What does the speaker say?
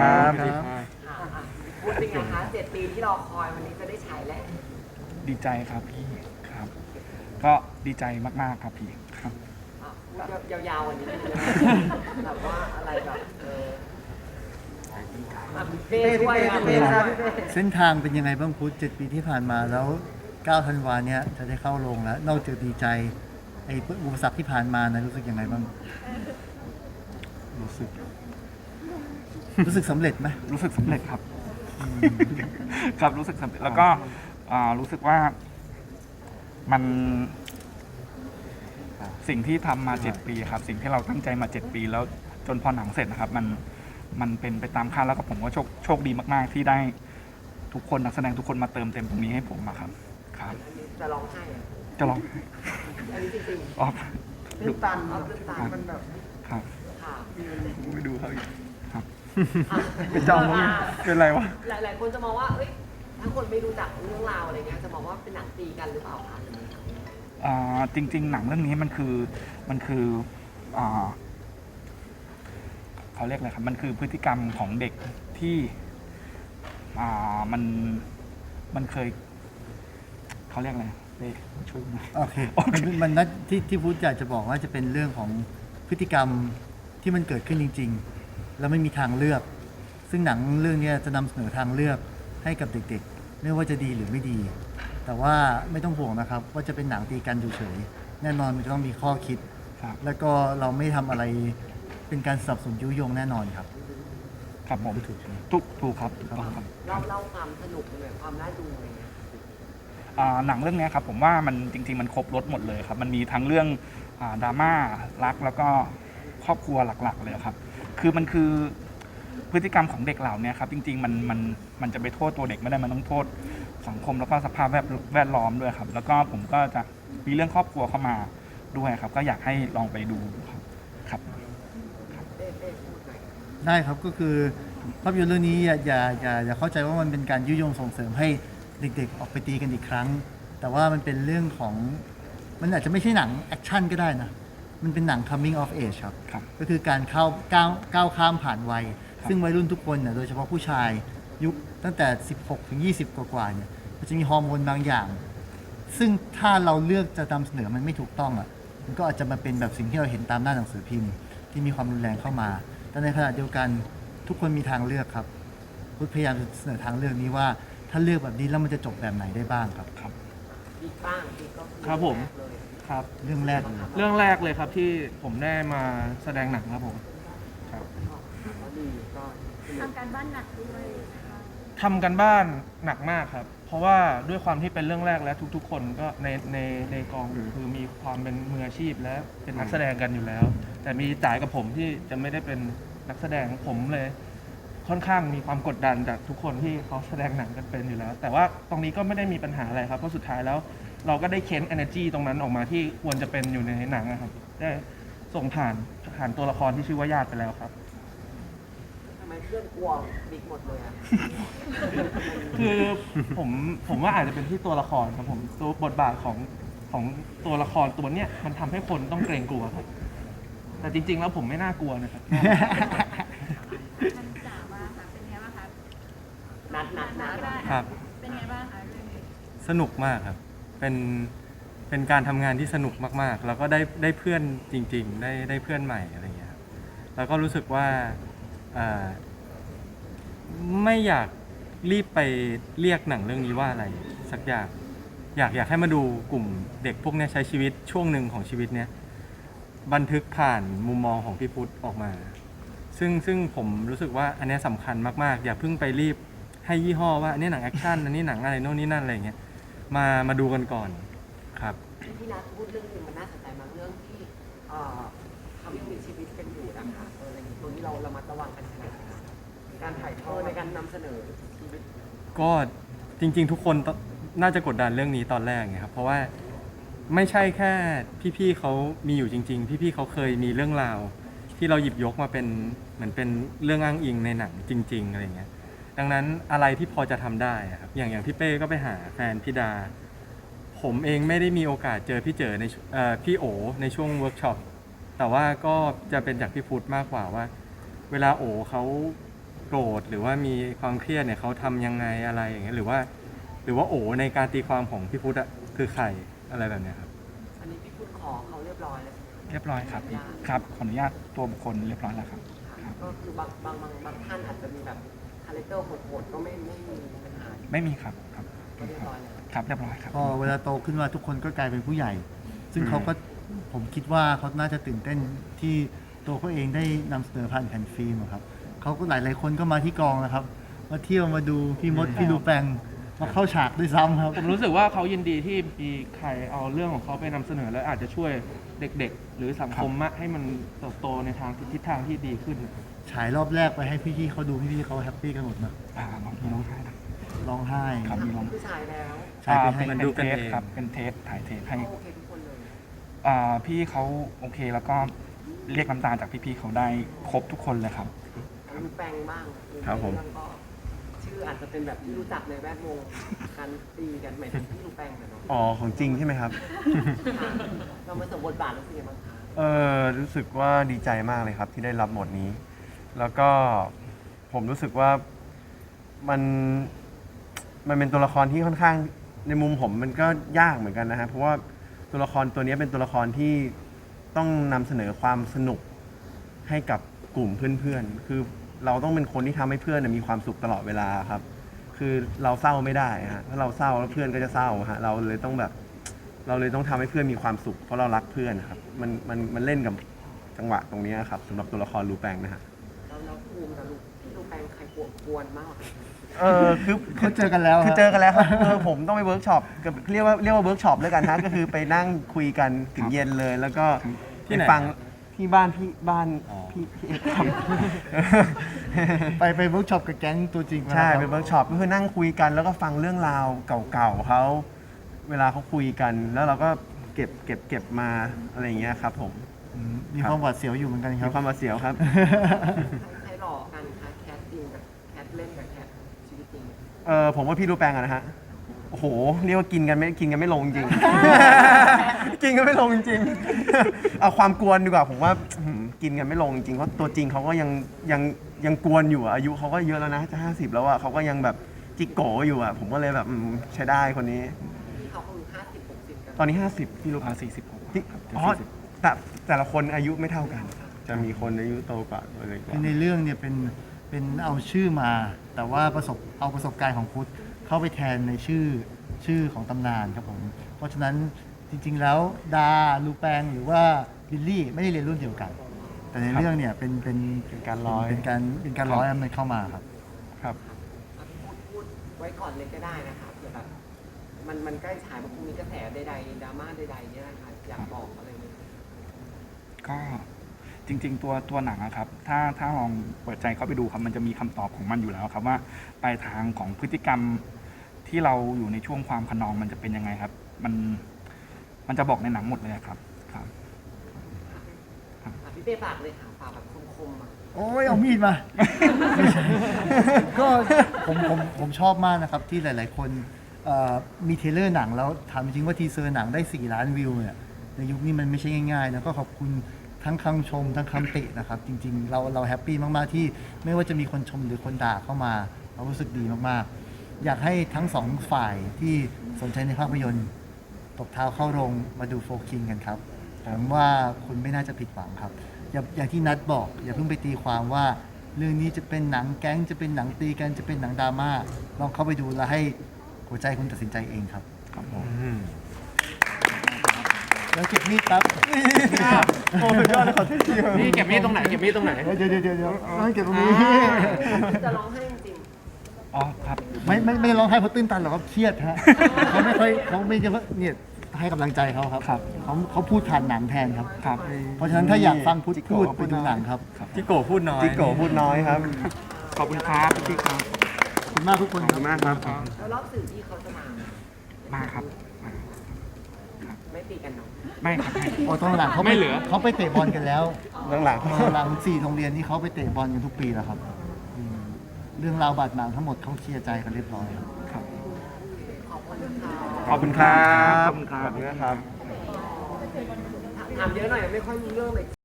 ครับครับอะอะพูดเป็นไงคะเจ็ดปีที่รอคอยวันนี้จะได้ฉายแล้วดีใจครับพี่ครับ ก็ดีใจมากๆครับพี่ครับ อะพูดยาวๆวันนี้แบบว่าอะไรแบบเอออะเป้ช่วยอะเป้เป้ครับช่วยเส้นทางเป็นยังไงบ้างพุทธเจ็ดปีที่ผ่านมาแล้ว9ธันวาเนี้ยจะได้เข้าโรงแล้ว นอกจากดีใจไอ้อุปสรรคที่ผ่านมานะรู้สึกยังไงบ้างรู้สึก รู้สึกสำเร็จไหมรู้สึกสำเร็จครับ ครับรู้สึกสำเร็จแล้วก็อ่ารู้สึกว่ามัน สิ่งที่ทำมาเจ็ดปีครับ สิ่งที่เราตั้งใจมาเจ็ดปี แล้วจนพอหนังเสร็จนะครับ มันมันเป็นไปตามคาดแล้วก็ผมก็โชคโชคดีมาก ๆ ที่ได้ทุกคนนักแสดงทุกคนมาเติมเต็มตรงนี้ให้ผมอะครับ ครับอันนี้จะร้องไห้อะจะลองอันนี้จริงออกๆตื้นตันเอาตื้นตันมันแบบครับ ค่ะ ไปดูเขาอีก ครับอะเป็นจองมั้งเป็นไรวะ หลายๆคนจะมองว่าเอ้ยถ้าคนไม่รู้จักเรื่องราวอะไรเงี้ยจะมองว่าเป็นหนังตีกันหรือเปล่าคะอ่าจริง ๆ หนังเรื่องนี้มันคือมันคืออ่าเขาเรียกอะไรครับ มันคือพฤติกรรมของเด็กที่อ่ามันมันเคยเขาเรียกอะไรเป้ช่วยหน่อย โอเคโอเค มันมันนัดที่ที่พุทธอยากจะบอกว่าจะเป็นเรื่องของพฤติกรรมที่มันเกิดขึ้นจริง ๆ แล้วไม่มีทางเลือก ซึ่งหนังเรื่องเนี้ยจะนำเสนอทางเลือกให้กับเด็กๆ ไม่ว่าจะดีหรือไม่ดี แต่ว่าไม่ต้องห่วงนะครับ ว่าจะเป็นหนังตีกันเฉยๆแน่นอนมันจะต้องมีข้อคิด ครับ แล้วก็เราไม่ทำอะไรเป็นการสนับสนุนยุยงแน่นอนครับครับผมถูกใช่ไหมถูกถูกครับถูกต้องครับ เล่าเล่าความสนุกเลยความน่าดูอะไรเงี้ยอ่าหนังเรื่องเนี้ยครับผมว่ามันจริงๆมันครบรถหมดเลยครับ มันมีทั้งเรื่องอ่าดราม่ารักแล้วก็ ครอบครัวหลักๆ เลยครับ คือมันคือพฤติกรรมของเด็กเหล่านี้ครับ จริง ๆ มันมันมันจะไปโทษตัวเด็กไม่ได้มันต้องโทษสังคมแล้วก็สภาพแวดแวดล้อมด้วยครับ แล้วก็ผมก็จะมีเรื่องครอบครัวเข้ามาด้วยครับ ก็อยากให้ลองไปดูครับครับ ได้ครับก็คือภาพยนตร์เรื่องนี้อย่าอย่าอย่าอย่าเข้าใจว่ามันเป็นการยุยงส่งเสริมให้เด็กๆ ออกไปตีกันอีกครั้ง แต่ว่ามันเป็นเรื่องของมันอาจจะไม่ใช่หนังแอคชั่นก็ได้นะ มันเป็นหนัง coming of age ครับ ครับ ก็คือการเข้าก้าวก้าวข้ามผ่านวัย ซึ่งวัยรุ่นทุกคนเนี่ยโดยเฉพาะผู้ชายยุคตั้งแต่ 16 ถึง 20 กว่าๆเนี่ยมันจะมีฮอร์โมนบางอย่าง ซึ่งถ้าเราเลือกจะนำเสนอมันไม่ถูกต้องอะมันก็อาจจะมาเป็นแบบสิ่งที่เราเห็นตามหน้าหนังสือพิมพ์ ที่มีความรุนแรงเข้ามา แต่ในขณะเดียวกันทุกคนมีทางเลือกครับพุทธพยายามจะเสนอทางเลือกนี้ว่า ถ้าเลือกแบบนี้แล้วมันจะจบแบบไหนได้บ้างครับ ครับ บิ๊กบ้างบิ๊กก็อครับผมเลย ครับ เรื่องแรกเลยเรื่องแรกเลยครับที่ผมได้มาแสดงหนังครับผมก็ดีก็สนุกทำการบ้านหนักด้วยนะคะทำกันบ้านหนักมากครับ เพราะว่าด้วยความที่เป็นเรื่องแรกและทุก ๆ คนก็ในในในกองคือมีความเป็นมืออาชีพและเป็นนักแสดงกันอยู่แล้ว แต่มีจ่ายกับผมที่จะไม่ได้เป็นนักแสดงผมเลย ค่อนข้างมีความกดดันจากทุกคนที่เขาแสดงหนังกันเป็นอยู่แล้ว แต่ว่าตรงนี้ก็ไม่ได้มีปัญหาอะไรครับเพราะสุดท้ายแล้ว เราก็ได้เค้น energy ตรงนั้นออกมาที่ควรจะเป็นอยู่ในหนังนะครับ ได้ส่งผ่านผ่านตัวละครที่ชื่อว่าญาติไปแล้วครับ ทำไมเพื่อนกลัวบิ๊กหมดเลยอะคือผมผมว่าอาจจะเป็นที่ตัวละครครับผมตัวบทบาทของของตัวละครตัวเนี้ยมันทำให้คนต้องเกรงกลัวครับ แต่จริง ๆ แล้วผมไม่น่ากลัวนะครับ มันจ๋าว่าค่ะ เป็นไงบ้างคะนัดนัดนัดก็ได้ครับ เป็นไงบ้างคะเรื่องนี้สนุกมากครับ เป็นเป็นการทำงานที่สนุกมากๆ แล้วก็ได้ได้เพื่อนจริง ๆ ได้ได้เพื่อนใหม่อะไรอย่างเงี้ยครับแล้วก็รู้สึกว่าอ่าไม่อยากรีบไปเรียกหนังเรื่องนี้ว่าอะไรสักอย่างอยากอยากให้มาดูกลุ่มเด็กพวกเนี้ยใช้ชีวิตช่วงหนึ่งของชีวิตเนี้ยบันทึกผ่านมุมมองของพี่พุทธออกมา ซึ่งซึ่งผมรู้สึกว่าอันเนี้ยสำคัญมากๆ อย่าเพิ่งไปรีบให้ยี่ห้อว่าอันนี้หนังแอคชั่นอันนี้หนังอะไรโน่นนี่นั่นอะไรอย่างเงี้ย มามาดูกันก่อนครับที่พี่นัทพูดเรื่องหนึงมันน่าสนใจมากเรื่องที่เอ่อเขายังมีชีวิตกันอยู่นะคะเอออะไรอย่างนี้ตรงนี้เราระมัดระวังกันขนาดไหนคะการถ่ายทอดในการนำเสนอชีวิตก็จริง ๆ ทุกคนตน่าจะกดดันเรื่องนี้ตอนแรกไงครับ เพราะว่าไม่ใช่แค่พี่ๆเขามีอยู่จริง ๆ พี่ๆเขาเคยมีเรื่องราว ที่เราหยิบยกมาเป็นเหมือนเป็นเรื่องอ้างอิงในหนังจริง ๆอะไรเงี้ย ดังนั้นอะไรที่พอจะทำได้อะครับอย่างอย่างพี่เป้ก็ไปหาแฟนพี่ดา ผมเองไม่ได้มีโอกาสเจอพี่เจอในช่วเอ่อพี่โอในช่วงเวิร์กช็อปแต่ว่าก็จะเป็นจากพี่พุทธมากกว่าว่า เวลาโอเขาโกรธหรือว่ามีความเครียดเนี่ยเขาทำยังไงอะไรอย่างเงี้ยหรือว่า หรือว่าโอในการตีความของพี่พุทธอะคือใครอะไรแบบเนี้ยครับ อันนี้พี่พูดขอเขาเรียบร้อยแล้วเรียบร้อยครับพี่ครับขออนุญาตตัวบุคคลเรียบร้อยแล้วครับค่ะก็คือบางบางบางบางท่านอาจจะมีแบบ คาแรคเตอร์โหดๆก็ไม่ไม่มีปัญหาไม่มีครับครับก็เรียบร้อยแล้วครับเรียบร้อยครับ พอเวลาโตขึ้นมาทุกคนก็กลายเป็นผู้ใหญ่ ซึ่งเขาก็ผมคิดว่าเขาน่าจะตื่นเต้นที่ตัวเขาเองได้นำเสนอผ่านแผ่นฟิล์มอะครับเขาก็หลายหลายๆคนก็มาที่กองนะครับมาเที่ยวมาดูพี่มดพี่ลูแปงมาเข้าฉากด้วยซ้ำครับ ผมรู้สึกว่าเขายินดีที่มีใครเอาเรื่องของเขาไปนำเสนอ แล้วอาจจะช่วยเด็กๆ หรือสังคมมะให้มันเติบโตในทางทิศทางที่ดีขึ้น ฉายรอบแรกไปให้พี่ๆเขาดูพี่ๆเขาแฮปปี้กันหมดนะอ่าน้องมีน้องชายนะ ร้องไห้ครับมีน้อง ผู้ชายแล้วฉายไปอ่าให้เป็นมันดูเป็นกันเทสเอง ครับ เป็นเทสถ่ายเทสให้เขาโอเคทุกคนเลยอ่าพี่เขาโอเคแล้วก็เรียกน้ำตาจากพี่ๆเขาได้ครบทุกคนเลยครับลูกแปงบ้างครับผมเองก็ชื่ออาจจะเป็นแบบที่รู้จักในแวดวงการตีกันหมายถึงพี่ลูกแปงนะเนาะอ๋อของจริงใช่ไหมครับ ค่ะเรามาสมบทบาทรู้สึกยังไงบ้างคะเออรู้สึกว่าดีใจมากเลยครับที่ได้รับบทนี้ แล้วก็ผมรู้สึกว่ามันมันเป็นตัวละครที่ค่อนข้างในมุมผมมันก็ยากเหมือนกันนะฮะเพราะว่าตัวละครตัวนี้เป็นตัวละครที่ต้องนำเสนอความสนุกให้กับกลุ่มเพื่อนๆ คือเราต้องเป็นคนที่ทำให้เพื่อนนยมีความสุขตลอดเวลาครับ คือเราเศร้าไม่ได้ฮะถ้าเราเศร้าแล้วเพื่อนก็จะเศร้าฮะเราเลยต้องแบบ เราเลยต้องทำให้เพื่อนมีความสุขเพราะเรารักเพื่อนครับ มันมันมันเล่นกับจังหวะตรงนี้ครับสำหรับตัวละครรูแปงนะฮะ แล้วแล้วภูมิกับลูกพี่ลูกแปงใครกวนกวนมากกว่ากันเออคือเขาเจอกันแล้วคือฮะเจอกันแล้วครับเออผมต้องไปเวิร์กช็อปกับเรียกว่าเรียกว่าเวิร์กช็อปแล้วกันฮะก็คือไปนั่งคุยกันถึงเย็นเลย แล้วก็ที่ไปไหนฟังครับที่บ้านพี่บ้านอ๋อพี่พี่เอกครับ ไปไปเวิร์กช็อปกับแก๊งตัวจริงมาใช่แล้วเป็นเวิร์กช็อปก็คือนั่งคุยกันแล้วก็ฟังเรื่องราวเก่าๆเขาเวลาเขาคุยกัน แล้วเราก็เก็บเก็บเก็บมาอะไรอย่างเงี้ยครับผม อืมมีความหวาดเสียวอยู่เหมือนกันคมีรับ ความมาเสียวครับ ใครหลอกกันคะแคทจริงกับแคทเล่นกับแคทชีวิตจริงเออผมว่าพี่รูแปลงอะนะฮะ โอ้โห เรียกว่ากินกันไม่กินกันไม่ลงจริง กินกันไม่ลงจริง เอาความกวนดีกว่าผมว่าอื้อหือกินกันไม่ลงจริงเพราะตัวจริงเขาก็ยังยังยังกวนอยู่อะอายุเขาก็เยอะแล้วนะจะห้าสิบแล้วอะเขาก็ยังแบบจิกโกอยู่อะผมก็เลยแบบอืมใช้ได้คนนี้ ที่เขาคือห้าสิบหกสิบกันตอนนี้ห้าสิบพี่รูอ่าสี่สิบหกที่ครับอ๋อ แต่แต่ละคนอายุไม่เท่ากัน จะมีคนอายุโตกว่าอะไรกว่าคือในเรื่องเนี่ยเป็นเป็นเอาชื่อมา แต่ว่าประสบเอาประสบการณ์ของพุทธเข้าไปแทนในชื่อชื่อของตำนานครับผม เพราะฉะนั้นจริง ๆ แล้วดาลูแปงหรือว่าบิลลี่ไม่ได้เรียนรุ่นเดียวกัน แต่ในเรื่องเนี่ยเป็นเป็นเป็นการร้อย เป็นการเป็นการร้อยมันเข้ามาครับ ครับ พูดพูดไว้ก่อนเลยก็ได้นะคะเผื่อแบบมันมันใกล้ฉายมันคงมีกระแสใดๆดราม่าใดๆเนี่ยนะคะอยากบอกอะไรไหม ก็จริง ๆ ตัวตัวหนังอะครับถ้าถ้าลองเปิดใจเข้าไปดูครับมันจะมีคำตอบของมันอยู่แล้วครับว่าปลายทางของพฤติกรรมที่เราอยู่ในช่วงความขนองมันจะเป็นยังไงครับ มันมันจะบอกในหนังหมดเลยอะครับครับ อะพี่เป้ฝากเลยค่ะฝากแบบคมๆอะโอ้ยเอามีดมาไม่ใช่ก็ผมผมผมชอบมากนะครับ ที่หลาย ๆ คนเอ่อมีเทรลเลอร์หนังแล้วถามจริงว่าทีเซอร์หนังได้ 4 ล้านวิวเนี่ยในยุคนี้มันไม่ใช่ง่ายๆนะก็ขอบคุณ ทั้งคำชมทั้งคำตินะครับ จริงๆ เราเราแฮปปี้มากๆที่ไม่ว่าจะมีคนชมหรือคนด่าเข้ามา เรารู้สึกดีมากๆ อยากให้ทั้งสองฝ่ายที่สนใจในภาพยนตร์ตบเท้าเข้าโรงมาดูโฟคิงกันครับผมว่าคุณไม่น่าจะผิดหวังครับ อย่าอย่างที่นัดบอก อย่าเพิ่งไปตีความว่า เรื่องนี้จะเป็นหนังแก๊งจะเป็นหนังตีกันจะเป็นหนังดราม่าลองเข้าไปดูแล้วให้หัวใจคุณตัดสินใจเองครับอืม แล้วเก็บมีดครับโอ้สุดยอดเลยขอโทษทีครับนี่เก็บมีดตรงไหนเก็บมีดตรงไหน เดี๋ยวเดี๋ยวเดี๋ยวเดี๋ยวเอาเก็บตรงนี้จะร้องให้จริงอ๋อครับไม่ไม่ไม่ได้ร้องไห้เพราะตื้นตันหรอกครับเครียดฮะเขาไม่ค่อยเขาไม่จะเนี่ยให้กำลังใจเขาครับครับเขาเขาพูดผ่านหนังแทนครับครับ เพราะฉะนั้นถ้าอยากฟังพุทธจิโกะพูดพูไปดดูน้อยหนังครับจิโกะพูดน้อยจิโกะพูดน้อยครับ ขอบคุณครับพี่ครับขอบคุณมากทุกคนขอบคุณมากครับๆแล้วรอบสื่อที่เขาจะมามาครับมาไม่ ตีกันเนาะไม่ครับไม่ โอ้ตอนหลังเขาปไม่เหลือ เขาไปเตะบอลกันแล้วหลังเออหลังสี่โรงเรียนที่เขาไปเตะบอลกันทุกปีแล้วครับอืมเรื่องราวบาดหมางทั้งหมดเขาเคลียร์ใจกันเรียบร้อยครับครับ ขอบคุณค่ะๆขอบคุณครับขอบคุณครับ ขอบคุณนะครับ ถามเยอะหน่อยไม่ค่อยรู้เรื่องเลย